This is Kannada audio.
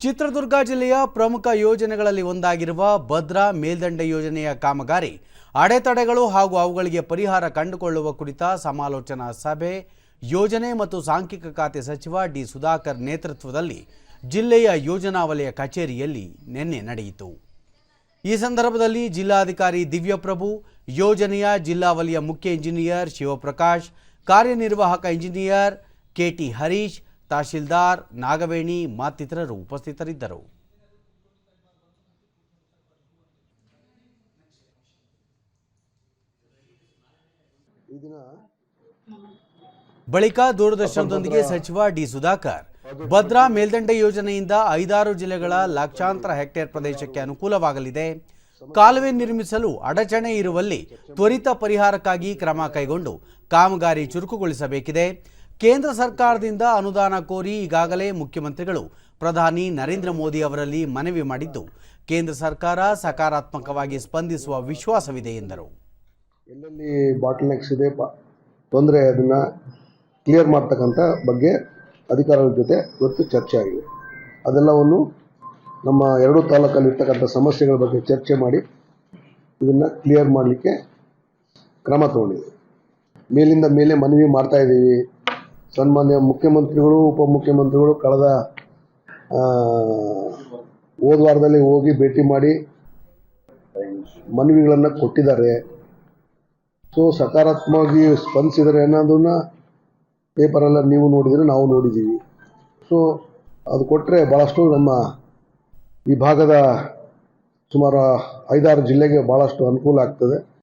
ಚಿತ್ರದುರ್ಗ ಜಿಲ್ಲೆಯ ಪ್ರಮುಖ ಯೋಜನೆಗಳಲ್ಲಿ ಒಂದಾಗಿರುವ ಭದ್ರಾ ಮೇಲ್ದಂಡೆ ಯೋಜನೆಯ ಕಾಮಗಾರಿ, ಅಡೆತಡೆಗಳು ಹಾಗೂ ಅವುಗಳಿಗೆ ಪರಿಹಾರ ಕಂಡುಕೊಳ್ಳುವ ಕುರಿತ ಸಮಾಲೋಚನಾ ಸಭೆ, ಯೋಜನೆ ಮತ್ತು ಸಾಂಖ್ಯಿಕ ಖಾತೆ ಸಚಿವ ಡಿ ಸುಧಾಕರ್ ನೇತೃತ್ವದಲ್ಲಿ ಜಿಲ್ಲೆಯ ಯೋಜನಾ ವಲಯ ಕಚೇರಿಯಲ್ಲಿ ನಿನ್ನೆ ನಡೆಯಿತು. ಈ ಸಂದರ್ಭದಲ್ಲಿ ಜಿಲ್ಲಾಧಿಕಾರಿ ದಿವ್ಯಪ್ರಭು, ಯೋಜನೆಯ ಜಿಲ್ಲಾ ವಲಯ ಮುಖ್ಯ ಇಂಜಿನಿಯರ್ ಶಿವಪ್ರಕಾಶ್, ಕಾರ್ಯನಿರ್ವಾಹಕ engineer K T Harish tahsildar Nagaveni ಮತ್ತಿತರರು ಉಪಸ್ಥಿತರಿದ್ದರು. ಬಳಿಕ ದೂರದರ್ಶನದೊಂದಿಗೆ ಸಚಿವ ಡಿ ಸುಧಾಕರ್ ಭದ್ರಾ ಮೇಲ್ದಂಡೆ ಯೋಜನೆಯಿಂದ ಐದಾರು ಜಿಲ್ಲೆಗಳ ಲಕ್ಷಾಂತರ ಹೆಕ್ಟೇರ್ ಪ್ರದೇಶಕ್ಕೆ ಅನುಕೂಲವಾಗಲಿದೆ. ಕಾಲುವೆ ನಿರ್ಮಿಸಲು ಅಡಚಣೆ ಇರುವಲ್ಲಿ ತ್ವರಿತ ಪರಿಹಾರಕ್ಕಾಗಿ ಕ್ರಮ ಕೈಗೊಂಡು ಕಾಮಗಾರಿ ಚುರುಕುಗೊಳಿಸಬೇಕಿದೆ. ಕೇಂದ್ರ ಸರ್ಕಾರದಿಂದ ಅನುದಾನ ಕೋರಿ ಈಗಾಗಲೇ ಮುಖ್ಯಮಂತ್ರಿಗಳು ಪ್ರಧಾನಿ ನರೇಂದ್ರ ಮೋದಿ ಅವರಲ್ಲಿ ಮನವಿ ಮಾಡಿದ್ದು. ಕೇಂದ್ರ ಸರ್ಕಾರ ಸಕಾರಾತ್ಮಕವಾಗಿ ಸ್ಪಂದಿಸುವ ವಿಶ್ವಾಸವಿದೆ ಎಂದರು. ಎಲ್ಲೆಲ್ಲಿ ಬಾಟಲ್ ನೆಕ್ಸ್ ಇದೆ ತೊಂದರೆ ಅದನ್ನು ಕ್ಲಿಯರ್ ಮಾಡ್ತಕ್ಕಂಥ ಬಗ್ಗೆ ಅಧಿಕಾರಿಗಳ ಜೊತೆ ಇವತ್ತು ಚರ್ಚೆ ಆಗಿದೆ. ಅದೆಲ್ಲವನ್ನು ನಮ್ಮ ಎರಡೂ ತಾಲೂಕಲ್ಲಿ ಇರ್ತಕ್ಕಂಥ ಸಮಸ್ಯೆಗಳ ಬಗ್ಗೆ ಚರ್ಚೆ ಮಾಡಿ ಇದನ್ನು ಕ್ಲಿಯರ್ ಮಾಡಲಿಕ್ಕೆ ಕ್ರಮ ತಗೊಂಡಿದೆ. ಮೇಲಿಂದ ಮೇಲೆ ಮನವಿ ಮಾಡ್ತಾ ಇದ್ದೀವಿ. ಸನ್ಮಾನ್ಯ ಮುಖ್ಯಮಂತ್ರಿಗಳು, ಉಪಮುಖ್ಯಮಂತ್ರಿಗಳು ಕಳೆದ ಹೋದ ವಾರದಲ್ಲಿ ಹೋಗಿ ಭೇಟಿ ಮಾಡಿ ಮನವಿಗಳನ್ನು ಕೊಟ್ಟಿದ್ದಾರೆ. ಸೊ, ಸಕಾರಾತ್ಮಕವಾಗಿ ಸ್ಪಂದಿಸಿದರೆ ಅನ್ನೋದನ್ನ ಪೇಪರಲ್ಲ ನೀವು ನೋಡಿದರೆ, ನಾವು ನೋಡಿದ್ದೀವಿ ಸೊ, ಅದು ಕೊಟ್ಟರೆ ಭಾಳಷ್ಟು ನಮ್ಮ ಈ ಭಾಗದ ಸುಮಾರು ಐದಾರು ಜಿಲ್ಲೆಗೆ ಭಾಳಷ್ಟು ಅನುಕೂಲ ಆಗ್ತದೆ.